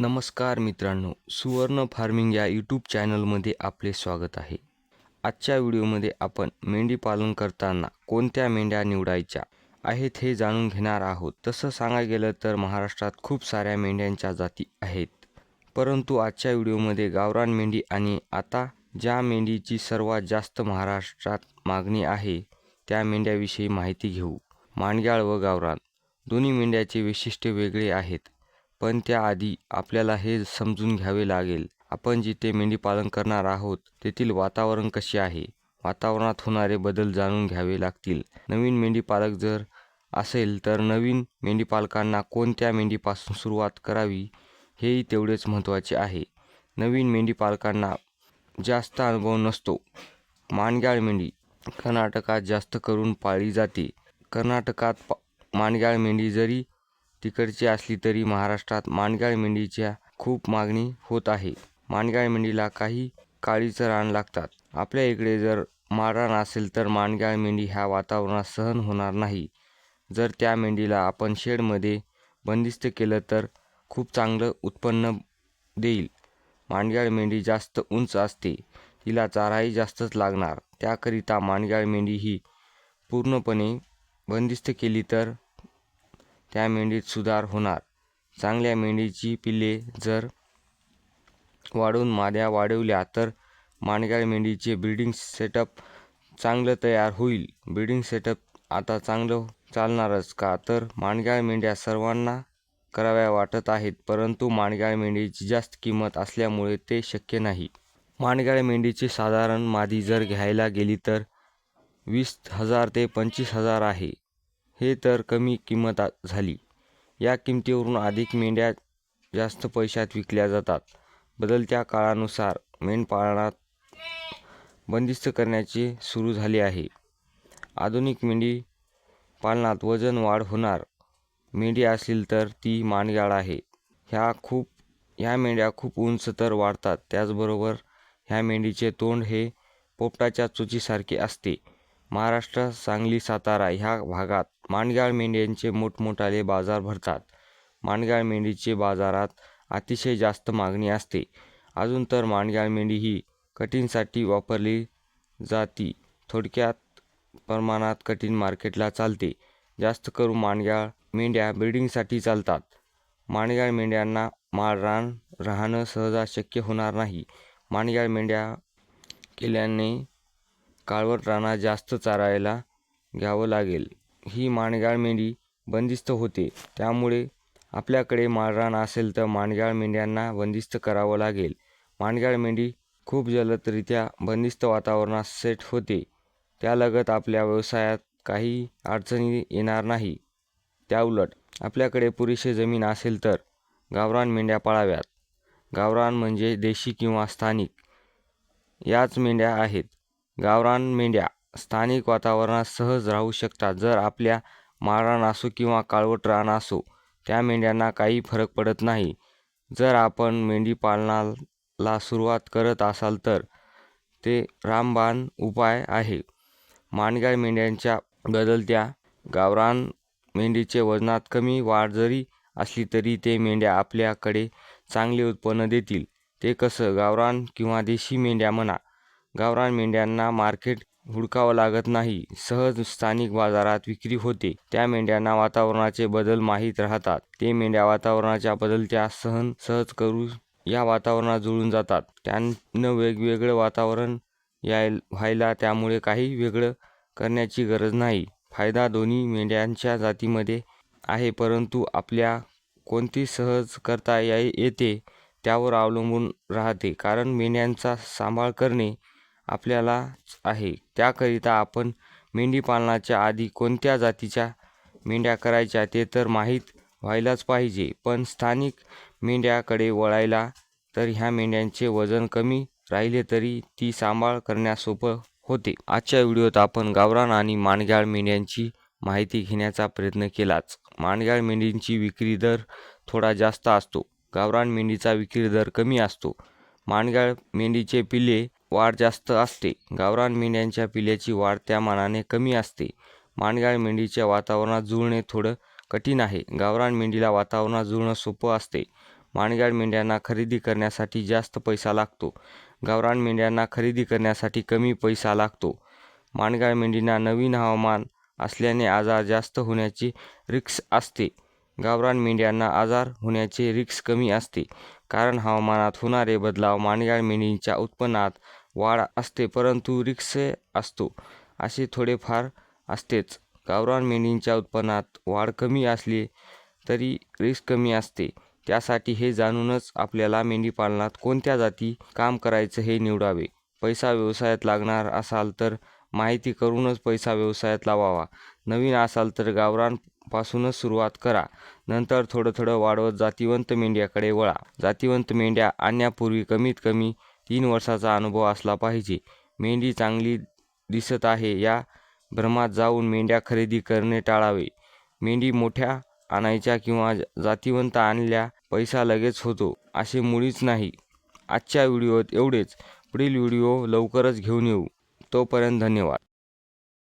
नमस्कार मित्रांनो सुवर्ण फार्मिंग या यूट्यूब चॅनलमध्ये आपले स्वागत आहे. आजच्या व्हिडिओमध्ये आपण मेंढी पालन करताना कोणत्या मेंढ्या निवडायच्या आहेत हे जाणून घेणार आहोत. तसं सांगायला गेलं तर महाराष्ट्रात खूप साऱ्या मेंढ्यांच्या जाती आहेत. परंतु आजच्या व्हिडिओमध्ये गावरान मेंढी आणि आता ज्या मेंढीची सर्वात जास्त महाराष्ट्रात मागणी आहे त्या मेंढ्याविषयी माहिती घेऊ. मांडग्याळ व गावरान दोन्ही मेंढ्याचे वैशिष्ट्य वेगळे आहेत. पण त्याआधी आपल्याला हे समजून घ्यावे लागेल. आपण जिथे मेंढीपालन करणार आहोत तेथील वातावरण कसे आहे? वातावरणात होणारे बदल जाणून घ्यावे लागतील. नवीन मेंढीपालक जर असेल तर नवीन मेंढीपालकांना कोणत्या मेंढीपासून सुरुवात करावी हेही तेवढेच महत्त्वाचे आहे. नवीन मेंढीपालकांना जास्त अनुभव नसतो. माणग्याळ मेंढी कर्नाटकात जास्त करून पाळली जाते. कर्नाटकात पा माणग्याळ मेंढी जरी तिकडची असली तरी महाराष्ट्रात माणगाळ मेंढीच्या खूप मागणी होत आहे. माणगाळ मेंढीला काही काळीचं रान लागतात. आपल्या इकडे जर माळरान असेल तर माणगाळ मेंढी ह्या वातावरणात सहन होणार नाही. जर त्या मेंढीला आपण शेडमध्ये बंदिस्त केलं तर खूप चांगलं उत्पन्न देईल. माणगाळ मेंढी जास्त उंच असते. तिला चाराही जास्तच लागणार. त्याकरिता माणगाळ मेंढी ही पूर्णपणे बंदिस्त केली तर त्या मेंढीत सुधार होणार. चांगल्या मेंढीची पिल्ले जर वाढवून माद्या वाढवल्या तर माणगाळ मेंढीचे ब्रीडिंग सेटअप चांगलं तयार होईल. ब्रीडिंग सेटअप आता चांगलं चालणारच का? तर माणगाळ मेंढ्या सर्वांना कराव्या वाटत आहेत परंतु माणगाळ मेंढीची जास्त किंमत असल्यामुळे ते शक्य नाही. माणगाळ मेंढीची साधारण मादी जर घ्यायला गेली तर वीस हजार ते पंचवीस हजार आहे. हे तर कमी किंमत झाली. या किमतीवरून अधिक मेंढ्या जास्त पैशात विकल्या जातात. बदलत्या काळानुसार मेंढपाळनात बंदिस्त करण्याचे सुरू झाले आहे. आधुनिक मेंढी पालनात वजन वाढ होणार. मेंढी असेल तर ती मांडगाळ आहे. ह्या खूप ह्या मेंढ्या खूप उंच तर वाढतात. त्याचबरोबर ह्या मेंढीचे तोंड हे पोपटाच्या चोचीसारखे असते. महाराष्ट्र सांगली सातारा ह्या भागात माणगाळ मेंढ्यांचे मोठमोठाले बाजार भरतात. माणगाळ मेंढीचे बाजारात अतिशय जास्त मागणी असते. अजून तर माणगाळ मेंढी ही कटिंगसाठी वापरली जाती. थोडक्यात प्रमाणात कटिंग मार्केटला चालते. जास्त करून माणगाळ मेंढ्या ब्रीडिंगसाठी चालतात. माणगाळ मेंढ्यांना माळरान राहणं सहजा शक्य होणार नाही. माणगाळ मेंढ्या केल्याने काळवट राणा जास्त चारायला घ्यावं लागेल. ही माणगाळ मेंढी बंदिस्त होते. त्यामुळे आपल्याकडे माळरान असेल तर माणगाळ मेंढ्यांना बंदिस्त करावं लागेल. माणगाळ मेंढी खूप जलदरित्या बंदिस्त वातावरणात सेट होते. त्यालगत आपल्या व्यवसायात काही अडचणी येणार नाही. त्याउलट आपल्याकडे पुरेशी जमीन असेल तर गावरान मेंढ्या पाळाव्यात. गावरान म्हणजे देशी किंवा स्थानिक. याच मेंढ्या आहेत. गावरान मेंढ्या स्थानिक वातावरणात सहज राहू शकतात. जर आपल्या माळरान असो किंवा काळवट रान असो त्या मेंढ्यांना काही फरक पडत नाही. जर आपण मेंढी पालनाला सुरुवात करत असाल तर ते रामबाण उपाय आहे. माणगाळ मेंढ्यांच्या बदलत्या गावरान मेंढीचे वजनात कमी वाढ जरी असली तरी ते मेंढ्या आपल्याकडे चांगले उत्पन्न देतील. ते कसं गावरान किंवा देशी मेंढ्या म्हणा गावरान मेंढ्यांना मार्केट हुडकावं लागत नाही. सहज स्थानिक बाजारात विक्री होते. त्या मेंढ्यांना वातावरणाचे बदल माहीत राहतात. ते मेंढ्या वातावरणाच्या बदलत्या सहन सहज करू या वातावरणात जुळून जातात. त्यांना वेगवेगळं वातावरण याय व्हायला त्यामुळे काही वेगळं करण्याची गरज नाही. फायदा दोन्ही मेंढ्यांच्या जातीमध्ये आहे परंतु आपल्या कोणती सहज करता या येते त्यावर अवलंबून राहते. कारण मेंढ्यांचा सांभाळ करणे आपल्यालाच आहे. त्याकरिता आपण मेंढीपालनाच्या आधी कोणत्या जातीच्या मेंढ्या करायच्या ते तर माहीत व्हायलाच पाहिजे. पण स्थानिक मेंढ्याकडे वळायला तर ह्या मेंढ्यांचे वजन कमी राहिले तरी ती सांभाळ करण्यास सोपं होते. आजच्या व्हिडिओत आपण गावरान आणि माणगाळ मेंढ्यांची माहिती घेण्याचा प्रयत्न केलाच. माणगाळ मेंढींची विक्री दर थोडा जास्त असतो. गावरान मेंढीचा विक्री दर कमी असतो. माणगाळ मेंढीचे पिल्ले वाढ जास्त असते. गावरान मेंढ्यांच्या पिल्ल्याची वाढ त्या मानाने कमी असते. माणगाळ मेंढीच्या वातावरणात जुळणे थोडं कठीण आहे. गावरान मेंढीला वातावरणात जुळणं सोपं असते. माणगाळ मेंढ्यांना खरेदी करण्यासाठी जास्त पैसा लागतो. गावरान मेंढ्यांना खरेदी करण्यासाठी कमी पैसा लागतो. माणगाळ मेंढीना नवीन हवामान असल्याने आजार जास्त होण्याची रिक्स असते. गावरान मेंढ्यांना आजार होण्याचे रिक्स कमी असते. कारण हवामानात होणारे बदलाव माणगाळ मेंढीच्या उत्पन्नात वाढ असते परंतु रिक्स असतो. असे थोडेफार असतेच. गावरान मेंढींच्या उत्पन्नात वाढ कमी असली तरी रिस्क कमी असते. त्यासाठी हे जाणूनच आपल्याला मेंढीपालनात कोणत्या जाती काम करायचं हे निवडावे. पैसा व्यवसायात लागणार असाल तर माहिती करूनच पैसा व्यवसायात लावावा. नवीन असाल तर गावरानपासूनच सुरुवात करा. नंतर थोडं थोडं वाढवत जातिवंत मेंढ्याकडे वळा. जातिवंत मेंढ्या आणण्यापूर्वी कमीत कमी तीन वर्षाचा अनुभव असला पाहिजे. मेंढी चांगली दिसत आहे. या भ्रमात जाऊन मेंढ्या खरेदी करणे टाळावे. मेंढी मोठ्या आणायच्या किंवा जातिवंत आणल्या पैसा लगेच होतो असे मुळीच नाही. आजच्या व्हिडिओत एवढेच. पुढील व्हिडिओ लवकरच घेऊन येऊ. तोपर्यंत धन्यवाद.